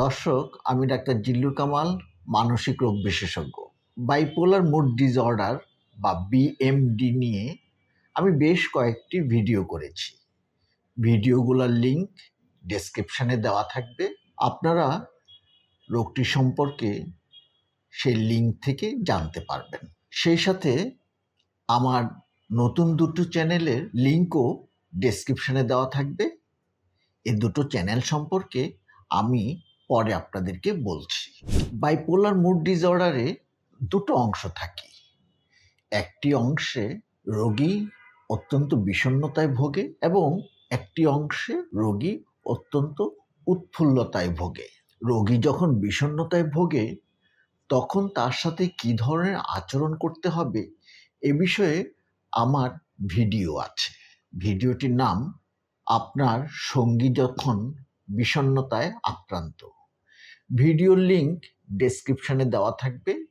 দর্শক, আমি ডাক্তার জিল্লুর কামাল, মানসিক রোগ বিশেষজ্ঞ। বাইপোলার মুড ডিসঅর্ডার বা বিএমডি নিয়ে আমি বেশ কয়েকটি ভিডিও করেছি। ভিডিওগুলোর লিংক ডেসক্রিপশানে দেওয়া থাকবে। আপনারা রোগটি সম্পর্কে সেই লিঙ্ক থেকে জানতে পারবেন। সেই সাথে আমার নতুন দুটো চ্যানেলের লিঙ্কও ডেসক্রিপশানে দেওয়া থাকবে। এই দুটো চ্যানেল সম্পর্কে আমি পরে আপনাদেরকে বলছি। বাইপোলার মুড ডিসঅর্ডারে দুটো অংশ থাকে। একটি অংশে রোগী অত্যন্ত বিষণ্ণতায় ভোগে এবং একটি অংশে রোগী অত্যন্ত উৎফুল্লতায় ভোগে। রোগী যখন বিষণ্ণতায় ভোগে, তখন তার সাথে কী ধরনের আচরণ করতে হবে এ বিষয়ে আমার ভিডিও আছে। ভিডিওটির নাম, আপনার সঙ্গী যখন বিষণ্ণতায় আক্রান্ত ভিডিওর লিংক ডেসক্রিপশনে দেওয়া থাকবে,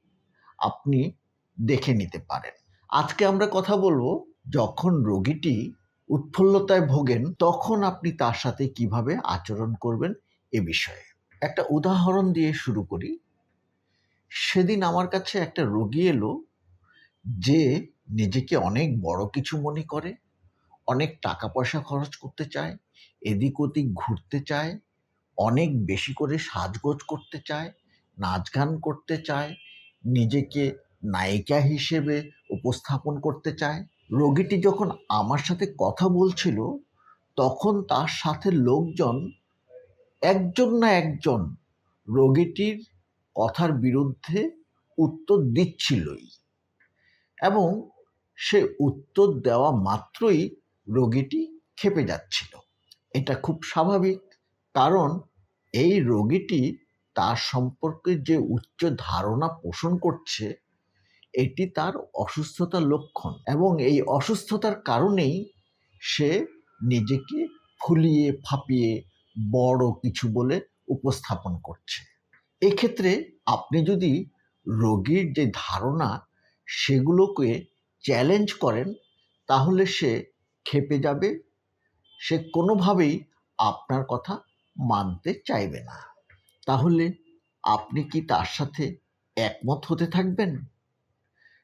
আপনি দেখে নিতে পারেন। আজকে আমরা কথা বলব যখন রোগীটি উৎফুল্লতায় ভোগেন, তখন আপনি তার সাথে কীভাবে আচরণ করবেন এ বিষয়ে। একটা উদাহরণ দিয়ে শুরু করি। সেদিন আমার কাছে একটা রোগী এলো, যে নিজেকে অনেক বড় কিছু মনে করে, অনেক টাকা পয়সা খরচ করতে চায়, এদিক ওদিক ঘুরতে চায় অনেক বেশি করে সাজগোজ করতে চায় নাচ গান করতে চায়, নিজেকে নায়িকা হিসেবে উপস্থাপন করতে চায়। রোগীটি যখন আমার সাথে কথা বলছিল, তখন তার সাথে লোকজন, একজন না একজন, রোগীটির কথার বিরুদ্ধে উত্তর দিচ্ছিলই। এবং সে উত্তর দেওয়া মাত্রই রোগীটি খেপে যাচ্ছিল। এটা খুব স্বাভাবিক। কারণ এই রোগীটি তার সম্পর্কে যে উচ্চ ধারণা পোষণ করছে, এটি তার অসুস্থতার লক্ষণ এবং এই অসুস্থতার কারণেই সে নিজেকে ফুলিয়ে ফাঁপিয়ে বড় কিছু বলে উপস্থাপন করছে। এক্ষেত্রে আপনি যদি রোগীর যে ধারণা, সেগুলোকে চ্যালেঞ্জ করেন, তাহলে সে খেপে যাবে। সে কোনোভাবেই আপনার কথা মানতে চাইবে না। তাহলে আপনি কি তার সাথে একমত হতে থাকবেন?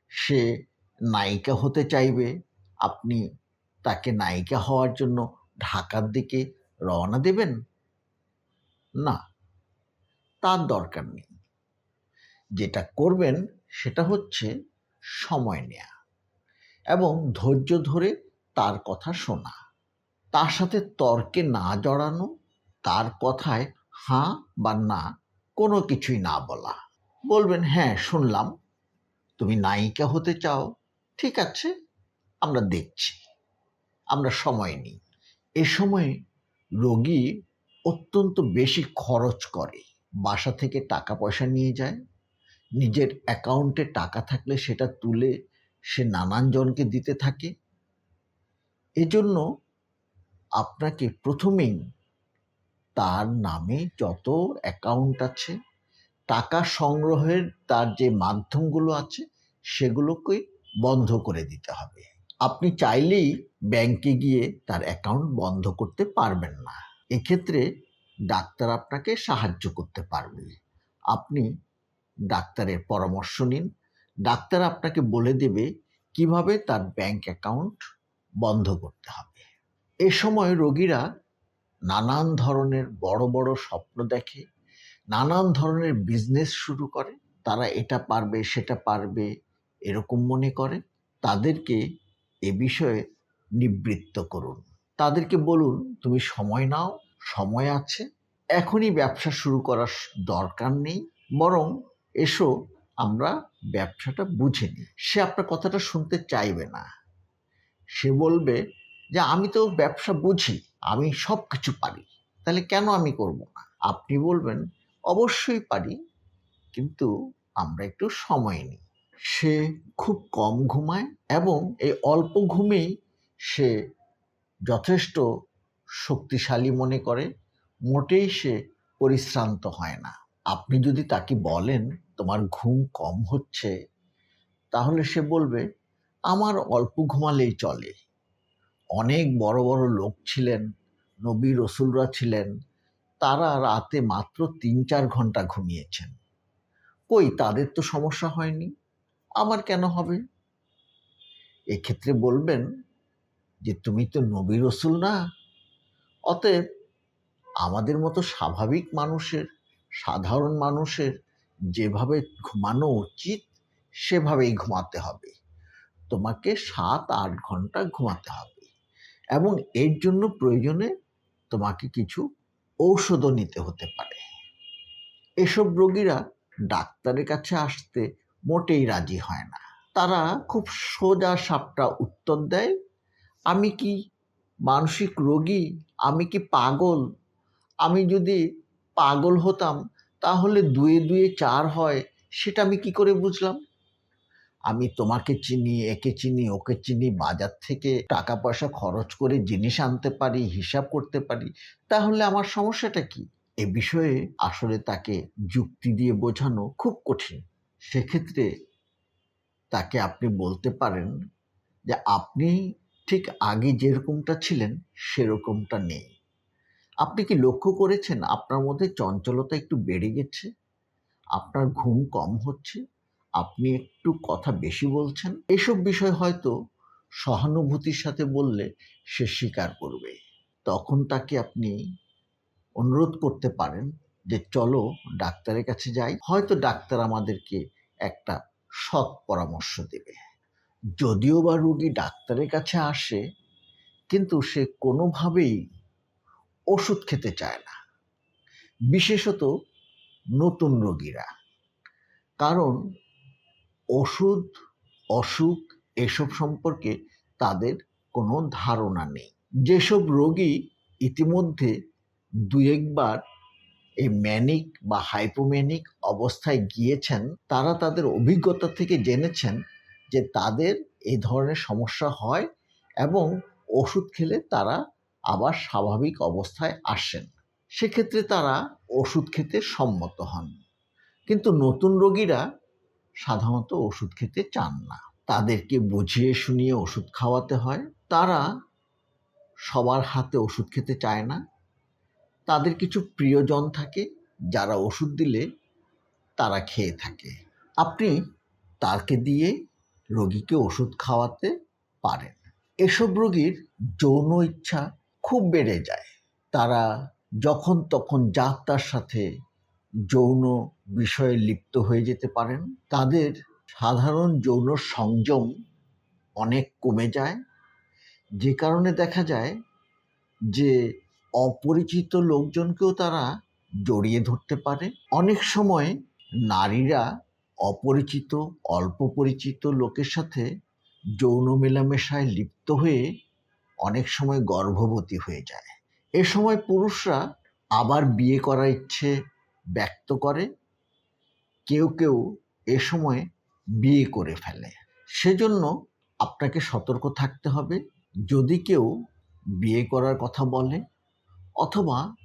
সে নায়িকা হতে চাইবে। আপনি তাকে নায়িকা হওয়ার জন্য ঢাকার দিকে রওনা দেবেন? না, তার দরকার নেই। যেটা করবেন সেটা হচ্ছে সময় নেয়া এবং ধৈর্য ধরে তার কথা শোনা। তার সাথে তর্কে না জড়ানো তার কথায় হাঁ বা না কোনো কিছুই না বলা। বলবেন হ্যাঁ শুনলাম। তুমি নায়িকা হতে চাও। ঠিক আছে, আমরা দেখছি। আমরা সময় নিই। এ সময় রোগী অত্যন্ত বেশি খরচ করে। বাসা থেকে টাকা পয়সা নিয়ে যায়। নিজের অ্যাকাউন্টে টাকা থাকলে সেটা তুলে সে নানান জনকে দিতে থাকে। এজন্য আপনাকে প্রথমেই তার নামে যত অ্যাকাউন্ট আছে, টাকা সংগ্রহের তার যে মাধ্যমগুলো আছে, সেগুলোকে বন্ধ করে দিতে হবে। আপনি চাইলেই ব্যাংকে গিয়ে তার অ্যাকাউন্ট বন্ধ করতে পারবেন না। এক্ষেত্রে ডাক্তার আপনাকে সাহায্য করতে পারবে। আপনি ডাক্তারের পরামর্শ নিন। ডাক্তার আপনাকে বলে দেবে কীভাবে তার ব্যাংক অ্যাকাউন্ট বন্ধ করতে হবে। এ সময় রোগীরা নানান ধরনের বড় বড় স্বপ্ন দেখে, নানান ধরনের বিজনেস শুরু করে, তারা এটা পারবে, সেটা পারবে এরকম মনে করে, তাদেরকে এ বিষয়ে নিবৃত্ত করুন। তাদেরকে বলুন, তুমি সময় নাও, সময় আছে, এখনই ব্যবসা শুরু করার দরকার নেই, বরং এসো আমরা ব্যবসাটা বুঝে নিই। সে আপনার কথাটা শুনতে চাইবে না। সে বলবে যে, আমি তো ব্যবসা বুঝি। আমি সব কিছু পারি। তাহলে কেন আমি করব না? আপনি বলবেন, অবশ্যই পারি, কিন্তু আমরা একটু সময় নিই। সে খুব কম ঘুমায় এবং এই অল্প ঘুমেই সে যথেষ্ট শক্তিশালী মনে করে, মোটেই সে পরিশ্রান্ত হয় না। আপনি যদি তাকে বলেন, তোমার ঘুম কম হচ্ছে, তাহলে সে বলবে, আমার অল্প ঘুমালেই চলে। অনেক বড় বড় লোক ছিলেন, নবী রসুলরা ছিলেন, তারা রাতে মাত্র তিন চার ঘণ্টা ঘুমিয়েছেন। কই, তাদের তো সমস্যা হয়নি আমার কেন হবে? এক্ষেত্রে বলবেন যে, তুমি তো নবী রসুল না, অতএব আমাদের মতো স্বাভাবিক মানুষের, সাধারণ মানুষের যেভাবে ঘুমানো উচিত, সেভাবেই ঘুমাতে হবে। তোমাকে সাত আট ঘণ্টা ঘুমাতে হবে। এবং এর জন্য প্রয়োজনে তোমাকে কিছু ঔষধও নিতে হতে পারে। এসব রোগীরা ডাক্তারের কাছে আসতে মোটেই রাজি হয় না। তারা খুব সোজা সাপটা উত্তর দেয়, আমি কি মানসিক রোগী? আমি কি পাগল? আমি যদি পাগল হতাম তাহলে দুয়ে দুয়ে চার হয়, সেটা আমি কি করে বুঝলাম? আমি তোমাকে চিনি, একে চিনি, ওকে চিনি, বাজার থেকে টাকা পয়সা খরচ করে জিনিস আনতে পারি, হিসাব করতে পারি। তাহলে আমার সমস্যাটা কি? এ বিষয়ে আসলে তাকে যুক্তি দিয়ে বোঝানো খুব কঠিন। সেক্ষেত্রে তাকে আপনি বলতে পারেন যে, আপনি ঠিক আগে যেরকমটা ছিলেন, সেরকমটা নেই। আপনি কি লক্ষ্য করেছেন আপনার মধ্যে চঞ্চলতা একটু বেড়ে গেছে? আপনার ঘুম কম হচ্ছে? আপনি একটু কথা বেশি বলছেন, এসব বিষয় হয়তো সহানুভূতির সাথে বললে সে স্বীকার করবে। তখন তাকে আপনি অনুরোধ করতে পারেন যে, চলো ডাক্তারের কাছে যাই। হয়তো ডাক্তার আমাদেরকে একটা সৎ পরামর্শ দেবে। যদিও বা রুগী ডাক্তারের কাছে আসে, কিন্তু সে কোনোভাবেই ওষুধ খেতে চায় না। বিশেষত নতুন রোগীরা। কারণ ওষুধ, অসুখ এসব সম্পর্কে তাদের কোনো ধারণা নেই। যেসব রোগী ইতিমধ্যে দু একবার এই ম্যানিক বা হাইপোম্যানিক অবস্থায় গিয়েছেন, তারা তাদের অভিজ্ঞতা থেকে জেনেছেন যে তাদের এই ধরনের সমস্যা হয় এবং ওষুধ খেলে তারা আবার স্বাভাবিক অবস্থায় আসেন। সেক্ষেত্রে তারা ওষুধ খেতে সম্মত হন। কিন্তু নতুন রোগীরা সাধারণত ওষুধ খেতে চান না। তাদেরকে বুঝিয়ে শুনিয়ে ওষুধ খাওয়াতে হয়। তারা সবার হাতে ওষুধ খেতে চায় না। তাদের কিছু প্রিয়জন থাকে, যারা ওষুধ দিলে তারা খেয়ে থাকে। আপনি তাকে দিয়ে রোগীকে ওষুধ খাওয়াতে পারেন। এসব রোগীর যৌন ইচ্ছা খুব বেড়ে যায়। তারা যখন তখন যাত্রার সাথে যৌন বিষয়ে লিপ্ত হয়ে যেতে পারেন। তাদের সাধারণ যৌন সংযম অনেক কমে যায়। যে কারণে দেখা যায় যে অপরিচিত লোকজনকেও তারা জড়িয়ে ধরতে পারে। অনেক সময় নারীরা অপরিচিত, অল্প পরিচিত লোকের সাথে যৌন মেলামেশায় লিপ্ত হয়ে অনেক সময় গর্ভবতী হয়ে যায়। এ সময় পুরুষরা আবার বিয়ে করার ইচ্ছে ব্যক্ত করে, কেউ কেউ এ সময় বিয়ে করে ফেলে। সেজন্য আপনাকে সতর্ক থাকতে হবে। যদি কেউ বিয়ে করার কথা বলে অথবা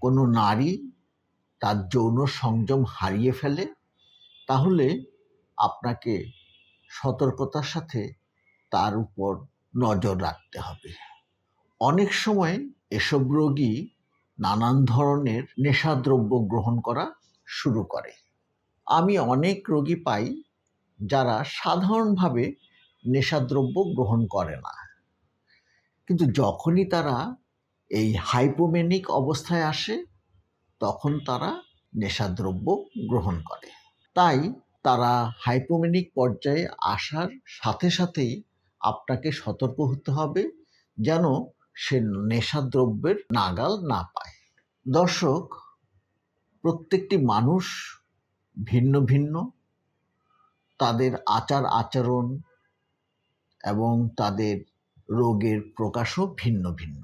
কোনো নারী তার যৌন সংযম হারিয়ে ফেলে, তাহলে আপনাকে সতর্কতার সাথে তার উপর নজর রাখতে হবে। অনেক সময় এসব রোগী নানান ধরনের নেশাদ্রব্য গ্রহণ করা শুরু করে। আমি অনেক রোগী পাই যারা সাধারণভাবে নেশাদ্রব্য গ্রহণ করে না। কিন্তু যখনই তারা এই হাইপোমেনিক অবস্থায় আসে, তখন তারা নেশাদ্রব্য গ্রহণ করে। তাই তারা হাইপোমেনিক পর্যায়ে আসার সাথে সাথেই আপনাকে সতর্ক হতে হবে যেন সে নেশাদ্রব্যের নাগাল না পায়। দর্শক, প্রত্যেকটি মানুষ ভিন্ন ভিন্ন। তাদের আচার আচরণ এবং তাদের রোগের প্রকাশও ভিন্ন ভিন্ন।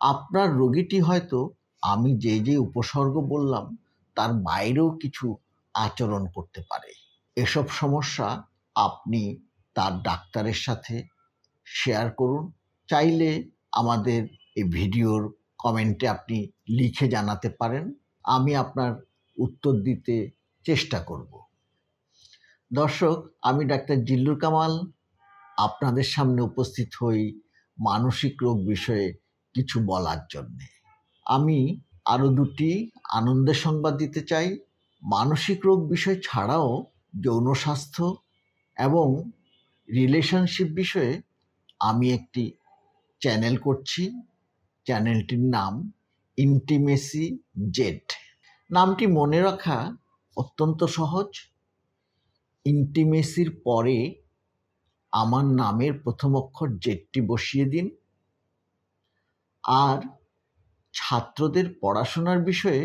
আপনার রোগীটি হয়তো আমি যে যে উপসর্গ বললাম, তার বাইরেও কিছু আচরণ করতে পারে। এসব সমস্যা আপনি তার ডাক্তারের সাথে শেয়ার করুন। চাইলে আমাদের এই ভিডিওর কমেন্টে আপনি লিখে জানাতে পারেন। আমি আপনার উত্তর দিতে চেষ্টা করব। দর্শক, আমি ডাক্তার জিল্লুর কামাল। আপনাদের সামনে উপস্থিত হই মানসিক রোগ বিষয়ে কিছু বলার জন্যে। আমি আরও দুটি আনন্দের সংবাদ দিতে চাই। মানসিক রোগ বিষয় ছাড়াও যৌন স্বাস্থ্য এবং রিলেশনশিপ বিষয়ে আমি একটি চ্যানেল করছি চ্যানেলটির নাম ইন্টিমেসি জেড নামটি মনে রাখা অত্যন্ত সহজ। ইন্টিমেসির পরে আমার নামের প্রথম অক্ষর জেডটি বসিয়ে দিন। আর ছাত্রদের পড়াশোনার বিষয়ে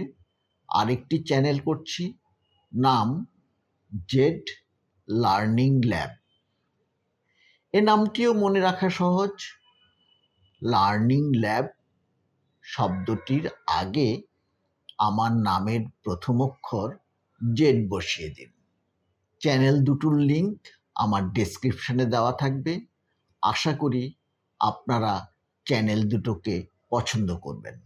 আরেকটি চ্যানেল করছি, নাম জেড লার্নিং ল্যাব এ নামটিও মনে রাখা সহজ। লার্নিং ল্যাব শব্দটির আগে আমার নামের প্রথম অক্ষর জেড বসিয়ে দিন। চ্যানেল দুটোর লিংক আমার ডেসক্রিপশনে দেওয়া থাকবে। আশা করি আপনারা চ্যানেল দুটোকে পছন্দ করবেন।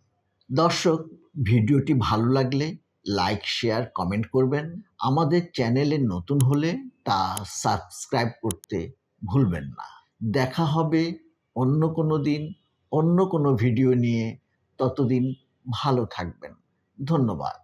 দর্শক, ভিডিওটি ভালো লাগলে লাইক, শেয়ার, কমেন্ট করবেন। আমাদের চ্যানেলে নতুন হলে তা সাবস্ক্রাইব করতে ভুলবেন না। দেখা হবে অন্য কোনো দিন। অন্য কোনো ভিডিও নিয়ে ততদিন ভালো থাকবেন। ধন্যবাদ।